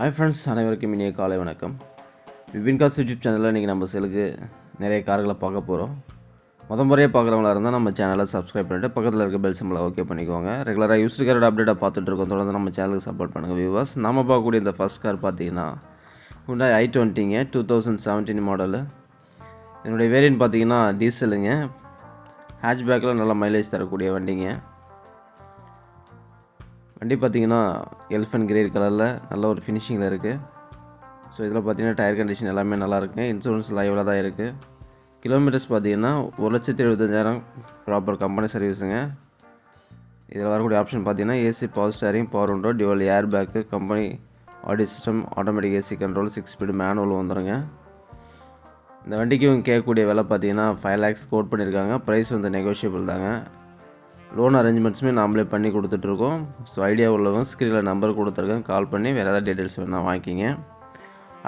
Hi friends அனைவருக்கும் இனிய காலை வணக்கம். விபின் காஸ் யூடியூப் சேனலில் இன்றைக்கி நம்ம செலுக்கு நிறைய கார்களை பார்க்க போகிறோம் முத முறையாக பார்க்குறவங்களா இருந்தால் நம்ம சேனலை சப்ஸ்கிரைப் பண்ணிட்டு பக்கத்தில் இருக்க பெல் சிம்பிளை ஓகே பண்ணிக்கோங்க. ரெகுலராக யூஸ்டு காரோட அப்டேட்டாக பார்த்துட்டு இருக்கோம். தொடர்ந்து நம்ம சேனலுக்கு சப்போர்ட் பண்ணுங்கள் வியூவர்ஸ் நம்ம பார்க்கக்கூடிய இந்த ஃபஸ்ட் கார் பார்த்தீங்கன்னா ஹுண்டாய் ஐ டுவெண்ட்டிங்க டூ தௌசண்ட் செவன்டீன் மாடலு என்னுடைய வேரியன்ட் பார்த்தீங்கன்னா டீசலுங்க ஹேட்ச்பேக்கில் நல்ல மைலேஜ் தரக்கூடிய வண்டிங்க. வண்டி பார்த்திங்கன்னா எலிஃபென்ட் கிரே கலரில் நல்ல ஒரு ஃபினிஷிங்கில் இருக்குது ஸோ இதில் பார்த்தீங்கன்னா டயர் கண்டிஷன் எல்லாமே நல்லாயிருக்கு. இன்சூரன்ஸ் லைவில் தான் இருக்குது கிலோமீட்டர்ஸ் பார்த்தீங்கன்னா ஒரு லட்சத்தி எழுபத்தஞ்சாயிரம் ப்ராப்பர் கம்பெனி சர்வீஸுங்க இதில் வரக்கூடிய ஆப்ஷன் பார்த்திங்கன்னா AC power steering power window dual air bag company audio system automatic AC control six speed manual வந்துடுங்க இந்த வண்டிக்கு இவங்க கேட்கக்கூடிய விலை பார்த்தீங்கன்னா ஃபைவ் லேக்ஸ் கோட் பண்ணியிருக்காங்க. ப்ரைஸ் வந்து நெகோஷியபிள் தாங்க. லோன் அரேஞ்ச்மெண்ட்ஸுமே நாமளே பண்ணி கொடுத்துட்ருக்கோம். ஸோ ஐடியா உள்ளவங்க ஸ்க்ரீனில் நம்பர் கொடுத்துருக்கேன். கால் பண்ணி வேறு ஏதாவது டீட்டெயில்ஸ் வேணால் வாங்கிக்கிங்க.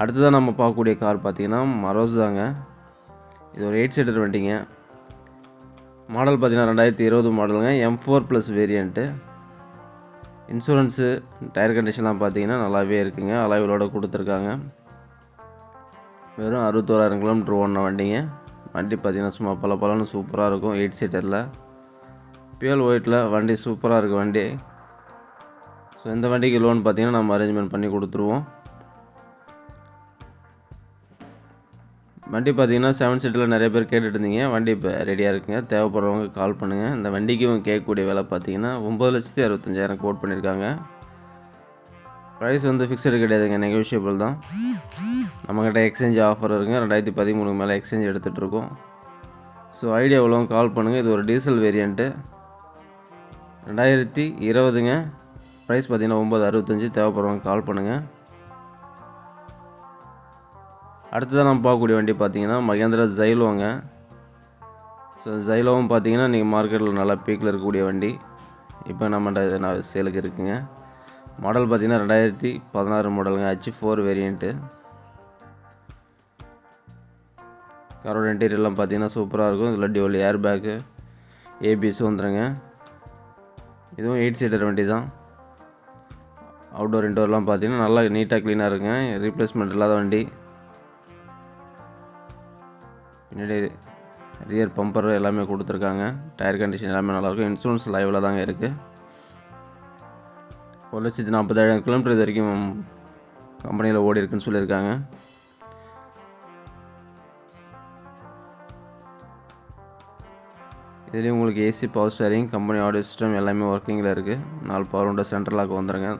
அடுத்ததாக நம்ம பார்க்கக்கூடிய கார் பார்த்தீங்கன்னா மரோஸ் தாங்க. இது ஒரு எயிட் சீட்டர் வண்டிங்க. மாடல் பார்த்தீங்கன்னா ரெண்டாயிரத்தி இருபது மாடலுங்க M four plus variant insurance tyre கண்டிஷன்லாம் பார்த்தீங்கன்னா நல்லாவே இருக்குங்க. அலைவலோட கொடுத்துருக்காங்க. வெறும் அறுபத்தோராயிரம் கிலோமீட்டர் ஓடின வண்டிங்க. வண்டி பார்த்தீங்கன்னா சும்மா பல பலன்னு சூப்பராக இருக்கும். எயிட் சீட்டரில் பியல் ஒயிட்டில் வண்டி சூப்பராக இருக்குது வண்டி. ஸோ இந்த வண்டிக்கு லோன் பார்த்தீங்கன்னா நம்ம அரேஞ்ச்மெண்ட் பண்ணி கொடுத்துருவோம். வண்டி பார்த்தீங்கன்னா செவன் சீட்டில் நிறைய பேர் கேட்டுட்டு இருந்தீங்க. வண்டி இப்போ ரெடியாக இருக்குங்க. தேவைப்படுறவங்க கால் பண்ணுங்கள் இந்த வண்டிக்கு இவங்க கேட்கக்கூடிய விலை பார்த்தீங்கன்னா ஒம்பது லட்சத்தி அறுபத்தஞ்சாயிரம் கோட் பண்ணியிருக்காங்க ப்ரைஸ் வந்து ஃபிக்ஸடு கிடையாதுங்க. நெகோஷியபிள் தான். நம்மக்கிட்ட எக்ஸ்சேஞ்ச் ஆஃபர் இருக்குங்க. ரெண்டாயிரத்தி பதிமூணுக்கு மேலே எக்ஸ்சேஞ்ச் எடுத்துகிட்ருக்கோம் ஸோ ஐடியா உள்ளவங்க கால் பண்ணுங்கள் இது ஒரு டீசல் வேரியண்ட்டு ரெண்டாயிரத்தி இருபதுங்க. ப்ரைஸ் பார்த்தீங்கன்னா ஒம்பது அறுபத்தஞ்சி. தேவைப்படுறவங்க கால் பண்ணுங்கள் அடுத்ததாக நம்ம பார்க்கக்கூடிய வண்டி பார்த்தீங்கன்னா மகேந்திரா ஜைலோங்க ஸோ ஜைலோவும் பார்த்தீங்கன்னா நீங்கள் மார்க்கெட்டில் நல்லா பீக்கில் இருக்கக்கூடிய வண்டி. இப்போ நம்ம சேலுக்கு இருக்குங்க. மாடல் பார்த்தீங்கன்னா ரெண்டாயிரத்தி பதினாறு மாடலுங்க ஹச் ஃபோர் வேரியண்ட்டு காரோட இன்டீரியர்லாம் பார்த்தீங்கன்னா சூப்பராக இருக்கும். இதில் டியூவல் ஏர் பேக்கு ஏபிஎஸ் வந்துடுங்க இதுவும் எயிட் சீட்டர் வண்டி தான் அவுட்டோர் இன்டோர்லாம் பார்த்தீங்கன்னா நல்லா நீட்டாக க்ளீனாக இருக்குங்க. ரீப்ளேஸ்மெண்ட் இல்லாத வண்டி. பின்னாடி ரியர் பம்பர் எல்லாமே கொடுத்துருக்காங்க. டயர் கண்டிஷன் எல்லாமே நல்லாயிருக்கும். இன்சூரன்ஸ் லைவில் தாங்க இருக்குது ஒரு லட்சத்தி நாற்பதாயிரம் கிலோமீட்டர் இது வரைக்கும் கம்பெனியில் ஓடி இருக்குன்னு சொல்லியிருக்காங்க. இதுலேயும் உங்களுக்கு AC power steering company audio system எல்லாமே ஒர்க்கிங்கில் இருக்குது நாலு பவர் விண்டோ சென்ட்ரல் லாக் வந்துடுங்க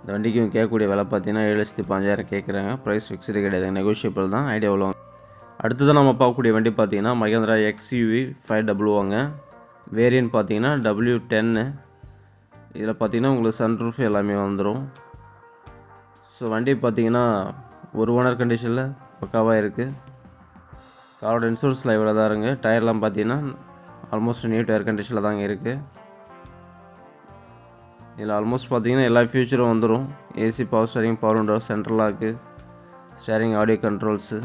இந்த வண்டிக்கு இவங்க கேட்கக்கூடிய விலை பார்த்தீங்கன்னா ஏழு லட்சத்தி பஞ்சாயிரம் கேட்குறாங்க. ப்ரைஸ் ஃபிக்ஸ்டு கிடையாது. நெகோஷியபிள் தான். ஐடியா உள்ளவங்க அடுத்ததான் நம்ம பார்க்கக்கூடிய வண்டி பார்த்தீங்கன்னா மகேந்திரா எக்ஸ்யூவி ஃபைவ் டபுள் வாங்க வேரியன்ட் பார்த்தீங்கன்னா டபிள்யூ டென்னு இதில் பார்த்தீங்கன்னா உங்களுக்கு சன்ரூஃப் எல்லாமே வந்துடும் ஸோ வண்டி பார்த்தீங்கன்னா ஒரு ஓனர் கண்டிஷனில் பக்காவாக இருக்குது காரோட இன்சூரன்ஸ் லைவில் தான் இருங்க டயர்லாம் பார்த்தீங்கன்னா ஆல்மோஸ்ட் நியூ டயர் கண்டிஷனில் தாங்க இருக்குது இதில் ஆல்மோஸ்ட் பார்த்தீங்கன்னா எல்லா ஃபியூச்சரும் வந்துடும் AC power steering power window central lock steering audio controls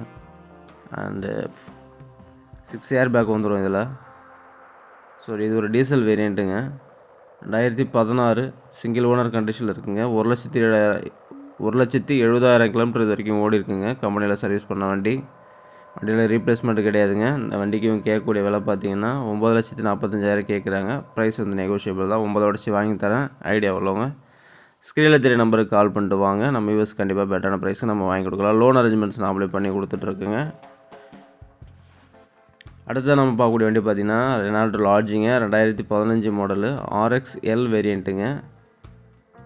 and six air bag வந்துடும் இதில். ஸோ இது ஒரு டீசல் வேரியண்ட்டுங்க ரெண்டாயிரத்தி பதினாறு சிங்கிள் ஓனர் கண்டிஷனில் இருக்குங்க. ஒரு லட்சத்தி ஏழாயிரம் ஒரு லட்சத்தி எழுபதாயிரம் கிலோமீட்டர் இது வரைக்கும் ஓடி இருக்குங்க கம்பெனியில் சர்வீஸ் பண்ண வண்டி. வண்டியில் ரீப்ளேஸ்மெண்ட் கிடையாதுங்க. இந்த வண்டிக்கு இவங்க கேட்கக்கூடிய விலை பார்த்தீங்கன்னா ஒம்பது லட்சத்து நாற்பத்தஞ்சாயிரம் கேட்குறாங்க. ப்ரைஸ் வந்து நெகோஷியபிள் தான். ஒம்பது உடச்சி வாங்கி தரேன். ஐடியா உள்ளவங்க ஸ்க்ரீனில் தெரிய நம்பருக்கு கால் பண்ணிட்டு வாங்க. நம்ம யூஎஸ் கண்டிப்பாக பெட்டரான ப்ரைஸுக்கு நம்ம வாங்கி கொடுக்கலாம். லோன் அரேஞ்ச்மெண்ட்ஸ் நாமளே பண்ணி கொடுத்துட்ருக்குங்க அடுத்து நம்ம பார்க்கக்கூடிய வண்டி பார்த்திங்கன்னா ரெனால்டோ லாட்ஜிங்க ரெண்டாயிரத்தி பதினஞ்சு மாடலு ஆர்எக்ஸ் எல் வேரியண்ட்டுங்க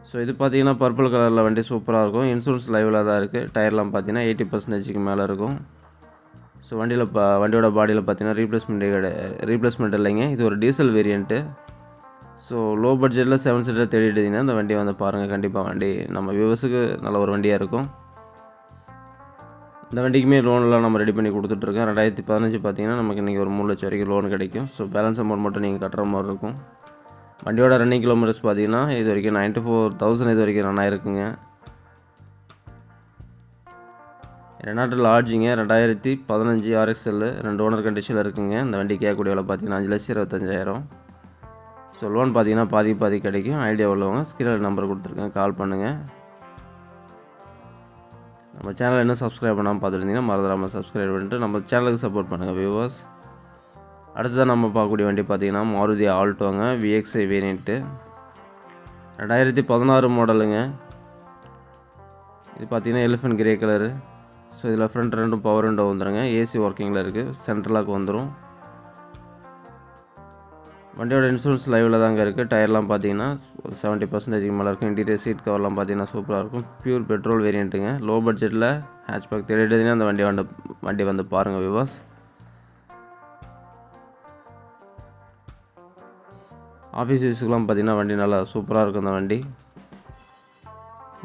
ஸோ இது பார்த்தீங்கன்னா பர்பிள் கலரில் வண்டி சூப்பராக இருக்கும். இன்சூரன்ஸ் லைவில் தான் இருக்குது டயர்லாம் பார்த்தீங்கன்னா எயிட்டி பர்சன்டேஜுக்கு மேலே இருக்கும். ஸோ வண்டியில் பா வண்டியோட பாடியில் பார்த்தீங்கன்னா ரீப்ளேஸ்மெண்ட் கிடையாது ரீப்ளேஸ்மெண்ட் இல்லைங்க. இது ஒரு டீசல் வேரியண்ட்டு ஸோ லோ பட்ஜெட்டில் செவன் சீட்டர் தேடிட்டீங்கன்னா இந்த வண்டியை வந்து பாருங்கள் கண்டிப்பாக வண்டி நம்ம வியூவர்ஸுக்கு நல்ல ஒரு வண்டியாக இருக்கும். இந்த வண்டிக்குமே லோன்லாம் நம்ம ரெடி பண்ணி கொடுத்துட்ருக்கோம். ரெண்டாயிரத்தி பதினஞ்சு பார்த்தீங்கன்னா நமக்கு இன்றைக்கி ஒரு மூணு லட்சம் வரைக்கும் லோன் கிடைக்கும். ஸோ பேலன்ஸ் அமௌண்ட் மட்டும் நீங்கள் கட்டுற மாதிரி இருக்கும். வண்டியோட ரன்னிங் கிலோமீட்டர்ஸ் பார்த்தீங்கன்னா இது வரைக்கும் நைன்ட்டி ஃபோர் தௌசண்ட் இது வரைக்கும் ரன் ஆயிருக்குங்க. ரெனால்டோ லாட்ஜிங்க ரெண்டாயிரத்தி பதினஞ்சு ஆர்எக்ஸ்எல் ரெண்டு ஓனர் கண்டிஷனில் இருக்குங்க. இந்த வண்டி கேட்கக்கூடிய விலை பார்த்தீங்கன்னா அஞ்சு லட்சம் இருபத்தஞ்சாயிரம். ஸோ லோன் பார்த்தீங்கன்னா பாதி பாதி கிடைக்கும். ஐடியா உள்ளவங்க ஸ்கிரீனில் நம்பர் கொடுத்துருக்கேன். கால் பண்ணுங்கள் நம்ம சேனல் என்ன சப்ஸ்கிரைப் பண்ணாமல் பார்த்துருந்தீங்கன்னா மறந்துடாமல் சப்ஸ்கிரைப் பண்ணிட்டு நம்ம சேனலுக்கு சப்போர்ட் பண்ணுங்கள் வியூவர்ஸ் அடுத்ததான் நம்ம பார்க்கக்கூடிய வண்டி பார்த்தீங்கன்னா மாருதி ஆல்டோங்க விஎக்ஸ்ஐ வேரியண்ட்டு ரெண்டாயிரத்தி பதினாறு மாடலுங்க இது பார்த்தீங்கன்னா எலிஃபென்ட் கிரே கலரு ஸோ இதில் ஃப்ரண்ட் ரெண்டும் பவர் விண்டோ வந்துடுங்க ஏசி ஒர்க்கிங்கில் இருக்குது சென்ட்ரலாக வந்துடும் வண்டியோட இன்சூரன்ஸ் லைவில் தாங்க இருக்குது டயர்லாம் பார்த்தீங்கன்னா ஒரு செவன்ட்டி பர்சன்டேஜ்க்கு மேலே இருக்கும். இன்டீரியர் சீட் கவர்லாம் பார்த்தீங்கன்னா சூப்பராக இருக்கும். பியூர் பெட்ரோல் வேரியண்ட்டுங்க லோ பட்ஜெட்டில் ஹேட்ச்பேக் தேடிட்டதுன்னா அந்த வண்டி வந்து வண்டி வந்து பாருங்கள் விவாஸ் ஆஃபீஸ் யூஸுக்கெலாம் பார்த்தீங்கன்னா வண்டி நல்லா சூப்பராக இருக்கும் இந்த வண்டி.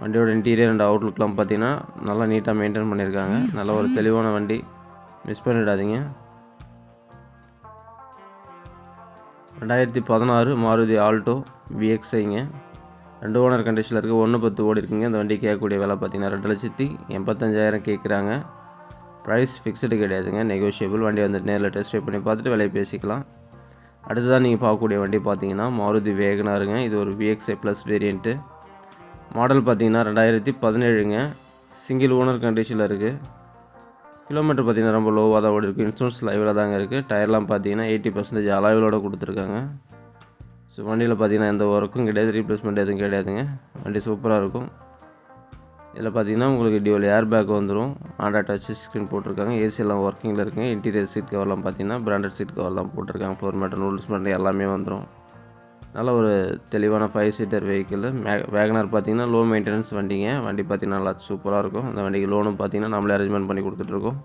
வண்டியோட இன்டீரியர் அண்ட் அவுட்லுக்லாம் பார்த்தீங்கன்னா நல்லா நீட்டாக மெயின்டைன் பண்ணியிருக்காங்க. நல்ல ஒரு தெளிவான வண்டி. மிஸ் பண்ணிடாதீங்க. ரெண்டாயிரத்தி பதினாறு மாருதி ஆல்டோ விஎக்ஸைங்க ரெண்டு ஓனர் கண்டிஷனில் இருக்குது ஒன்று பத்து ஓடி இருக்குங்க. இந்த வண்டி கேட்கக்கூடிய விலை பார்த்தீங்கன்னா ரெண்டு லட்சத்தி எண்பத்தஞ்சாயிரம் கேட்குறாங்க. ப்ரைஸ் ஃபிக்ஸ்டு கிடையாதுங்க. நெகோஷியபிள் வண்டி வந்துட்டு நேரில் டெஸ்ட் ட்ரைவ் பண்ணி பார்த்துட்டு விலையை பேசிக்கலாம். அடுத்ததான் நீங்கள் பார்க்கக்கூடிய வண்டி பார்த்தீங்கன்னா மாருதி வேகனாருங்க. இது ஒரு விஎக்ஸ்ஐ ப்ளஸ் வேரியண்ட்டு மாடல் பார்த்தீங்கன்னா ரெண்டாயிரத்தி பதினேழுங்க. சிங்கிள் ஓனர் கண்டிஷனில் இருக்குது கிலோமீட்டர் பார்த்திங்கன்னா ரொம்ப லோவாக தான் ஓடி இருக்குது இன்சூரன்ஸ் லைவில் தாங்க இருக்குது டயர்லாம் பார்த்தீங்கன்னா எயிட்டி பர்சன்டேஜ் அலாவிலோட கொடுத்துருக்காங்க. ஸோ வண்டியில் பார்த்தீங்கன்னா எந்த ஒர்க்கும் கிடையாது. ரீப்ளேஸ்மெண்ட் எதுவும் கிடையாதுங்க. வண்டி சூப்பராக இருக்கும். இதில் பார்த்தீங்கன்னா உங்களுக்கு டியூல் ஏர் பேக் வந்துடும் ஆண்ட்ராய்ட் டச் ஸ்க்ரீன் போட்டிருக்காங்க ஏசியெல்லாம் ஒர்க்கிங்கில் இருக்குங்க இன்டீரியர் சீட் கவர்லாம் பார்த்தீங்கன்னா பிராண்டட் சீட் கவர்லாம் போட்டிருக்காங்க. ஃபோர் மேட்டர் நூல்ஸ் மேட்டர் எல்லாமே வந்துடும் நல்ல ஒரு தெளிவான ஃபைவ் சீட்டர் வெஹிக்கிள் மே வேகனார் பார்த்தீங்கன்னா லோ மெயின்டெனன்ஸ் வண்டிங்க. வண்டி பார்த்தீங்கன்னா நல்லா சூப்பராக இருக்கும். அந்த வண்டிக்கு லோனும் பார்த்திங்கன்னா நம்மளே அரேஞ்ச்மெண்ட் பண்ணி கொடுத்துட்ருக்கோம்.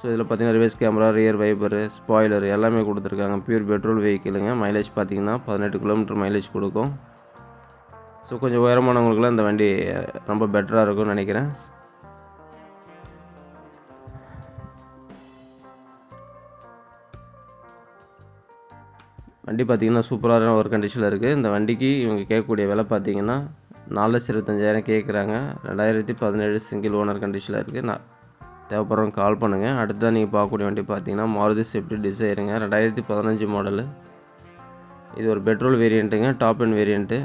ஸோ இதில் பார்த்தீங்கன்னா reverse camera rear wiper spoiler எல்லாமே கொடுத்துருக்காங்க. பியூர் பெட்ரோல் வெஹிக்கிளுங்க மைலேஜ் பார்த்தீங்கன்னா பதினெட்டு கிலோமீட்டர் மைலேஜ் கொடுக்கும். ஸோ கொஞ்சம் உயரமானவங்களுக்குலாம் இந்த வண்டி ரொம்ப பெட்டராக இருக்கும்னு நினைக்கிறேன். வண்டி பார்த்திங்கன்னா சூப்பரான ஒரு கண்டிஷனில் இருக்குது இந்த வண்டிக்கு இவங்க கேட்கக்கூடிய விலை பார்த்தீங்கன்னா நாலு லட்சம் இருபத்தஞ்சாயிரம் கேட்குறாங்க. ரெண்டாயிரத்தி பதினேழு சிங்கிள் ஓனர் கண்டிஷனில் இருக்குது நான் தேவைப்படுறவங்க கால் பண்ணுங்கள் அடுத்ததான் நீங்கள் பார்க்கக்கூடிய வண்டி பார்த்தீங்கன்னா மாருதி ஸ்விஃப்ட் டிசைருங்க ரெண்டாயிரத்தி பதினஞ்சு மாடலு இது ஒரு பெட்ரோல் வேரியண்ட்டுங்க டாப் அண்ட் வேரியண்ட்டு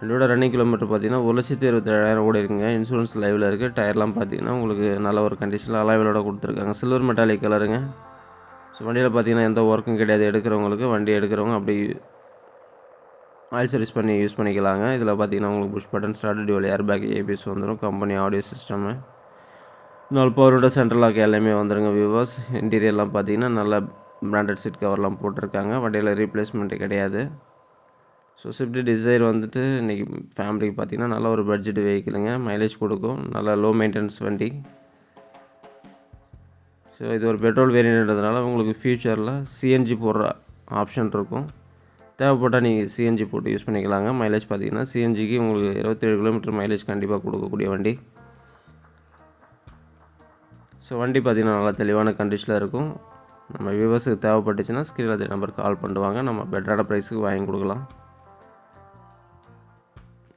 வண்டியோட ரன்னிங் கிலோமீட்டர் பார்த்தீங்கன்னா ஒரு லட்சத்தி இருபத்தேழாயிரம் ஓடி இருக்குங்க. இன்சூரன்ஸ் லைவில் இருக்குது டயர்லாம் பார்த்தீங்கன்னா உங்களுக்கு நல்ல ஒரு கண்டிஷனில் அலாவிலோட கொடுத்துருக்காங்க. சில்வர் மெட்டாலிக் கலருங்க ஸோ வண்டியில் பார்த்தீங்கன்னா எந்த ஒர்க்கும் கிடையாது. எடுக்கிறவங்களுக்கு வண்டி எடுக்கிறவங்க அப்படி ஆயில் சர்வீஸ் பண்ணி யூஸ் பண்ணிக்கலாங்க. இதில் பார்த்தீங்கன்னா உங்களுக்கு push button start dual air bag ABS வந்துடும் கம்பெனி ஆடியோ சிஸ்டமு நாலு பவரோட சென்ட்ரல் லாக் எல்லாமே வந்துடுங்க வியூவர்ஸ் இன்டீரியர்லாம் பார்த்தீங்கன்னா நல்ல பிராண்டட் சீட் கவர்லாம் போட்டிருக்காங்க. வண்டியில் ரீப்ளேஸ்மெண்ட்டு கிடையாது. ஸோ ஸ்விஃப்ட் டிசைர் வந்துட்டு இன்றைக்கி ஃபேமிலிக்கு பார்த்தீங்கன்னா நல்ல ஒரு பட்ஜெட் வெஹிக்கிளுங்க மைலேஜ் கொடுக்கும். நல்ல லோ மெயின்டெனன்ஸ் வண்டி. ஸோ இது ஒரு பெட்ரோல் வேரியண்ட்ன்றதுனால உங்களுக்கு ஃப்யூச்சரில் சிஎன்ஜி போடுற ஆப்ஷன் இருக்கும். தேவைப்பட்டால் நீங்கள் சிஎன்ஜி போட்டு யூஸ் பண்ணிக்கலாங்க. மைலேஜ் பார்த்தீங்கன்னா சிஎன்ஜிக்கு உங்களுக்கு இருபத்தேழு கிலோமீட்டர் மைலேஜ் கண்டிப்பாக கொடுக்கக்கூடிய வண்டி. ஸோ வண்டி பார்த்திங்கன்னா நல்லா தெளிவான கண்டிஷனில் இருக்கும். நம்ம வியூவர்ஸுக்கு தேவைப்பட்டுச்சுன்னா ஸ்க்ரீனில் நம்பருக்கு கால் பண்ணுவாங்க. நம்ம பெட்டரான ப்ரைஸுக்கு வாங்கி கொடுக்கலாம்.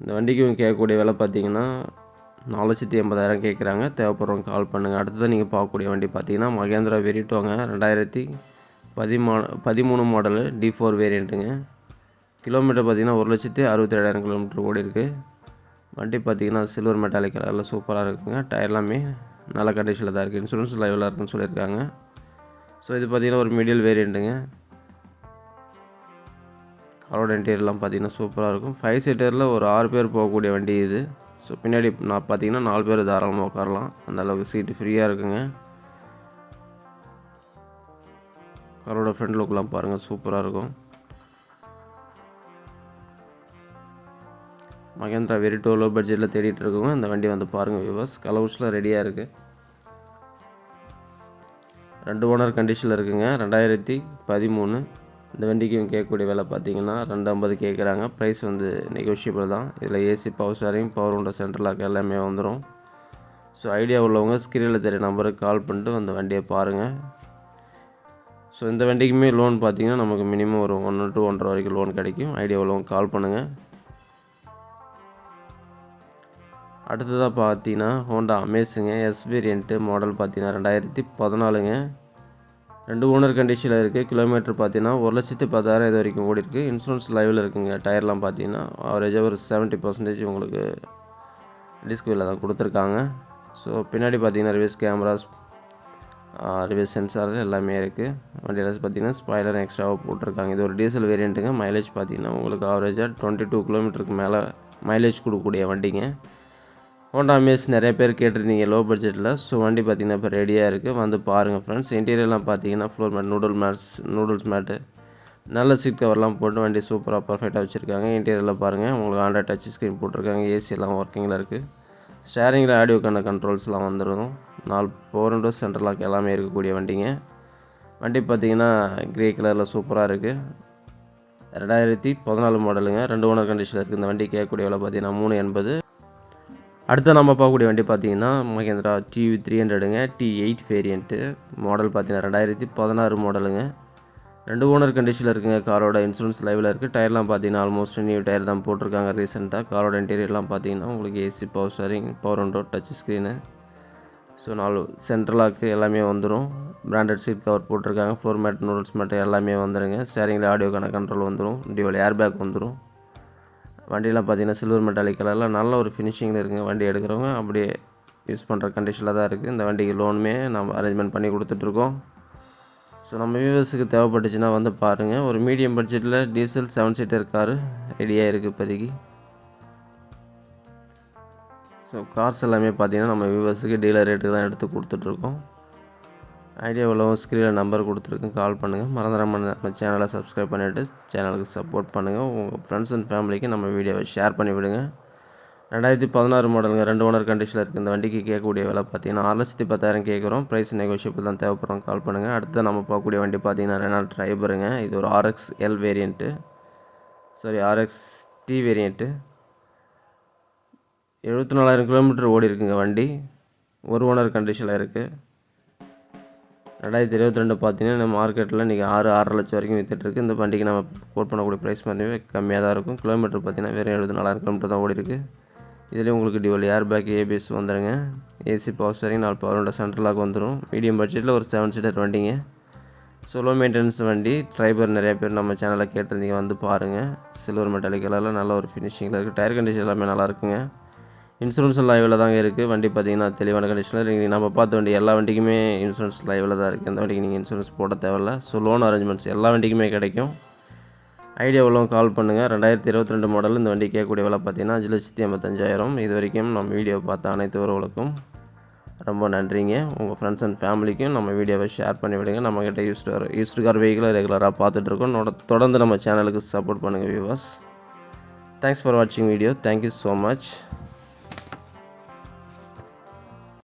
இந்த வண்டிக்கு கேட்கக்கூடிய விலை பார்த்தீங்கன்னா நாலு லட்சத்தி எண்பதாயிரம் கேட்குறாங்க. தேவைப்படுறவங்க கால் பண்ணுங்கள் அடுத்தது நீங்கள் பார்க்கக்கூடிய வண்டி பார்த்தீங்கன்னா மகேந்திரா வெரிட்டோங்க ரெண்டாயிரத்தி பதிமா பதிமூணு மாடலு டி ஃபோர் வேரியண்ட்டுங்க கிலோமீட்டர் பார்த்தீங்கன்னா ஒரு லட்சத்தி அறுபத்தேழாயிரம் கிலோமீட்டர் ஓடி இருக்குது வண்டி பார்த்தீங்கன்னா சில்வர் மெட்டாலிக் கலரில் சூப்பராக இருக்குங்க. டயர் எல்லாமே நல்ல கண்டிஷனில் தான் இருக்குது இன்சூரன்ஸ் லைவில் இருக்குன்னு சொல்லியிருக்காங்க. ஸோ இது பார்த்தீங்கன்னா ஒரு மீடியல் வேரியண்ட்டுங்க காரோட இன்டீரியர்லாம் பார்த்தீங்கன்னா சூப்பராக இருக்கும். ஃபைவ் சீட்டரில் ஒரு ஆறு பேர் போகக்கூடிய வண்டி இது. ஸோ பின்னாடி நான் பார்த்தீங்கன்னா நாலு பேர் தாராளமாக உட்காரலாம். அந்த அளவுக்கு சீட்டு ஃப்ரீயாக இருக்குங்க. காரோட ஃப்ரண்ட் லுக்லாம் பாருங்கள் சூப்பராக இருக்கும். மகேந்திரா வெரிட்டோ லோ பட்ஜெட்டில் தேடிட்டு இருக்கவங்க இந்த வண்டி வந்து பாருங்கள் வியூவர்ஸ் கலவுஸ்லாம் ரெடியாக இருக்குது ரெண்டு ஓனர் கண்டிஷனில் இருக்குங்க. ரெண்டாயிரத்தி பதிமூணு. இந்த வண்டிக்கும் கேட்கக்கூடிய விலை பார்த்தீங்கன்னா ரெண்டு ஐம்பது கேட்குறாங்க. ப்ரைஸ் வந்து நெகோஷியபிள் தான். இதில் AC power steering power window central lock எல்லாமே வந்துடும் ஸோ ஐடியா உள்ளவங்க ஸ்க்ரீனில் தெரிய நம்பருக்கு கால் பண்ணிட்டு அந்த வண்டியை பாருங்கள் ஸோ இந்த வண்டிக்குமே லோன் பார்த்தீங்கன்னா நமக்கு மினிமம் ஒரு ஒன்று டு ஒன்றரை வரைக்கும் லோன் கிடைக்கும். ஐடியா உள்ளவங்க கால் பண்ணுங்கள் அடுத்ததாக பார்த்தீங்கன்னா ஹோண்டா அமேஸுங்க எஸ் வேரியண்ட்டு மாடல் பார்த்தீங்கன்னா ரெண்டாயிரத்தி பதினாலுங்க. ரெண்டு ஓனர் கண்டிஷனில் இருக்குது கிலோமீட்டர் பார்த்தீங்கன்னா ஒரு லட்சத்து பத்தாயிரம் இது வரைக்கும் ஓடி இருக்குது இன்சூரன்ஸ் லைவில் இருக்குங்க. டயர்லாம் பார்த்தீங்கன்னா ஆவரேஜாக ஒரு செவன்ட்டி பர்சன்டேஜ் உங்களுக்கு டிஸ்கில் தான் கொடுத்துருக்காங்க. ஸோ பின்னாடி பார்த்தீங்கன்னா ரிவர்ஸ் கேமராஸ் ரிவர்ஸ் சென்சார் எல்லாமே இருக்குது வண்டியில் பார்த்தீங்கன்னா ஸ்பாய்லர் எக்ஸ்ட்ராவாக போட்டிருக்காங்க. இது ஒரு டீசல் வேரியண்ட்டுங்க மைலேஜ் பார்த்தீங்கன்னா உங்களுக்கு ஆவரேஜாக டுவெண்ட்டி டூ கிலோமீட்டருக்கு மேலே மைலேஜ் கொடுக்கக்கூடிய வண்டிங்க. ஹோண்டா அமேஸ் நிறைய பேர் கேட்டிருந்தீங்க லோ பட்ஜெட்டில் ஸோ வண்டி பார்த்தீங்கன்னா இப்போ ரெடியாக இருக்குது வந்து பாருங்கள் ஃப்ரெண்ட்ஸ் இன்டீரியர்லாம் பார்த்தீங்கன்னா floor mat noodle mats noodles mat நல்ல சீட் கவர்லாம் போட்டு வண்டி சூப்பராக பர்ஃபெக்டாக வச்சுருக்காங்க. இன்டீரியரில் பாருங்கள் உங்களுக்கு ஆண்ட்ராய்ட் டச் ஸ்க்ரீன் போட்டிருக்காங்க. ஏசியெல்லாம் ஒர்க்கிங்கில் இருக்குது ஸ்டேரிங்கில் ஆடியோக்கான கண்ட்ரோல்ஸ்லாம் வந்துடும் நாலு பவர் விண்டோ சென்ட்ரல் லாக் எல்லாமே இருக்கக்கூடிய வண்டிங்க. வண்டி பார்த்தீங்கன்னா க்ரே கலரில் சூப்பராக இருக்குது ரெண்டாயிரத்தி பதினாலு மாடலுங்க ரெண்டு ஓனர் கண்டிஷனில் இருக்குது இந்த வண்டி கேட்கக்கூடிய விலை பார்த்தீங்கன்னா மூணு எண்பது. அடுத்து நம்ம பார்க்கக்கூடிய வண்டி பார்த்தீங்கன்னா மகேந்திரா டிவி த்ரீ ஹண்ட்ரடுங்க டி எயிட் வேரியண்ட்டு மாடல் பார்த்தீங்கன்னா ரெண்டாயிரத்தி பதினாறு மாடலுங்க ரெண்டு ஓனர் கண்டிஷனில் இருக்குங்க. காரோட இன்சூரன்ஸ் லைவில் இருக்குது டயர்லாம் பார்த்தீங்கன்னா ஆல்மோஸ்ட் நியூ டயர் தான் போட்டிருக்காங்க ரீசெண்டாக காரோட இன்டீரியர்லாம் பார்த்தீங்கன்னா உங்களுக்கு AC power steering power window touch screen so நாலு சென்ட்ரலாக்கு எல்லாமே வந்துடும் பிராண்டட் சீட் கவர் போட்டிருக்காங்க. ஃப்ளோர் மேட் நூடுல்ஸ் மேட் எல்லாமே வந்துடுங்க ஸ்டேரிங்கில் ஆடியோக்கான கண்ட்ரோல் வந்துடும் டியூவல் ஏர் பேக் வந்துடும் வண்டியெலாம் பார்த்தீங்கன்னா சில்வர் மெட்டாலிக் கலரில் நல்ல ஒரு ஃபினிஷிங்கில் இருக்குங்க. வண்டி எடுக்கிறவங்க அப்படியே யூஸ் பண்ணுற கண்டிஷனில் தான் இருக்குது இந்த வண்டிக்கு லோனுமே நம்ம அரேஞ்ச்மெண்ட் பண்ணி கொடுத்துட்ருக்கோம். ஸோ நம்ம வியூவர்ஸுக்கு தேவைப்பட்டுச்சுன்னா வந்து பாருங்கள் ஒரு மீடியம் பட்ஜெட்டில் டீசல் செவன் சீட்டர் காரு ரெடியாக இருக்குது இப்போதைக்கு. ஸோ கார்ஸ் எல்லாமே பார்த்தீங்கன்னா நம்ம வியூவர்ஸுக்கு டீலர் ரேட்டுக்கு தான் எடுத்து கொடுத்துட்ருக்கோம். ஐடியா உள்ளவங்க ஸ்க்ரீனில் நம்பர் கொடுத்துருக்கேன். கால் பண்ணுங்கள் மறந்துடாமல் நம்ம சேனலை சப்ஸ்கிரைப் பண்ணிவிட்டு சேனலுக்கு சப்போர்ட் பண்ணுங்கள் உங்கள் ஃப்ரெண்ட்ஸ் அண்ட் ஃபேமிலிக்கு நம்ம வீடியோவை ஷேர் பண்ணி விடுங்க. ரெண்டாயிரத்தி பதினாறு மாடலுங்க ரெண்டு ஓனர் கண்டிஷனில் இருக்குது இந்த வண்டிக்கு கேட்கக்கூடிய விலை பார்த்தீங்கன்னா ஆறு லட்சத்தி பத்தாயிரம் கேட்குறோம். ப்ரைஸ் நெகோஷியபிள் தான் தேவைப்படுறோம். கால் பண்ணுங்கள் அடுத்து நம்ம பார்க்கக்கூடிய வண்டி பார்த்தீங்கன்னா ரெனால் ட்ரைபருங்க இது ஒரு RX L variant sorry RX T variant எழுபத்தி நாலாயிரம் கிலோமீட்டர் ஓடி இருக்குங்க வண்டி. ஒரு ஓனர் கண்டிஷனில் இருக்குது ரெண்டாயிரத்தி இருபத்தி ரெண்டு பார்த்தீங்கன்னா நம்ம மார்க்கெட்டில் இன்றைக்கி ஆறு ஆறரை லட்சம் வரைக்கும் விற்றுட்டுருக்கு இந்த வண்டிக்கு நம்ம கோட் பண்ணக்கூடிய ப்ரைஸ் பார்த்தீங்கன்னா கம்மியாக தான் இருக்கும். கிலோமீட்டர் பார்த்தீங்கன்னா வெறும் எழுபத்தி நாலாயிரம் கிலோமீட்டர் தான் ஓடி இருக்குது இதுலேயும் உங்களுக்கு டிவல் ஏர் பேக் ஏபிஎஸ் வந்துடுங்க ஏசி பவர் ஸ்டேரிங் நாலு பவர் விண்டோ சென்ட்ரலாக வந்துடும் மீடியம் பட்ஜெட்டில் ஒரு செவன் சீட்டர் வண்டிங்க. சொலோ மெயின்டெனன்ஸ் வண்டி ட்ரைபர் நிறைய பேர் நம்ம சேனலில் கேட்டிருந்தீங்க வந்து பாருங்கள் சில்வர் மெட்டாலிக் கலரில் நல்ல ஒரு ஃபினிஷிங்கில் இருக்குது டயர் கண்டிஷன் எல்லாமே நல்லா இருக்குங்க. இன்சூரன்ஸ் லைவில் தாங்க இருக்குது வண்டி பார்த்தீங்கன்னா தெளிவான கண்டிஷனில் நீங்கள் நம்ம பார்த்த வண்டி எல்லா வண்டிக்குமே இன்சூரன்ஸ் லைவில் தான் இருக்குது எந்த வண்டிக்கு நீங்கள் இன்சூரன்ஸ் போட தேவையில்ல. ஸோ லோன் அரேஞ்ச்மெண்ட்ஸ் எல்லா வண்டிக்குமே கிடைக்கும். ஐடியா உள்ளவங்க கால் பண்ணுங்கள் ரெண்டாயிரத்தி இருபத்தி ரெண்டு மாடல் இந்த வண்டி கேட்கக்கூடிய விலை பார்த்தீங்கன்னா அஞ்சு லட்சத்தி ஐம்பத்தஞ்சாயிரம். இது வரைக்கும் நம்ம வீடியோ பார்த்த அனைத்து உறவுகளுக்கும் ரொம்ப நன்றிங்க. உங்கள் ஃப்ரெண்ட்ஸ் அண்ட் ஃபேமிலிக்கும் நம்ம வீடியோவை ஷேர் பண்ணி விடுங்க. நம்மக்கிட்ட யூஸ்டு வர யூஸ்டு கார் வெஹிக்கிளை ரெகுலராக பார்த்துட்ருக்கோம் தொடர்ந்து நம்ம சேனலுக்கு சப்போர்ட் பண்ணுங்கள் வியூவர்ஸ் தேங்க்ஸ் ஃபார் வாட்சிங் video thank you so much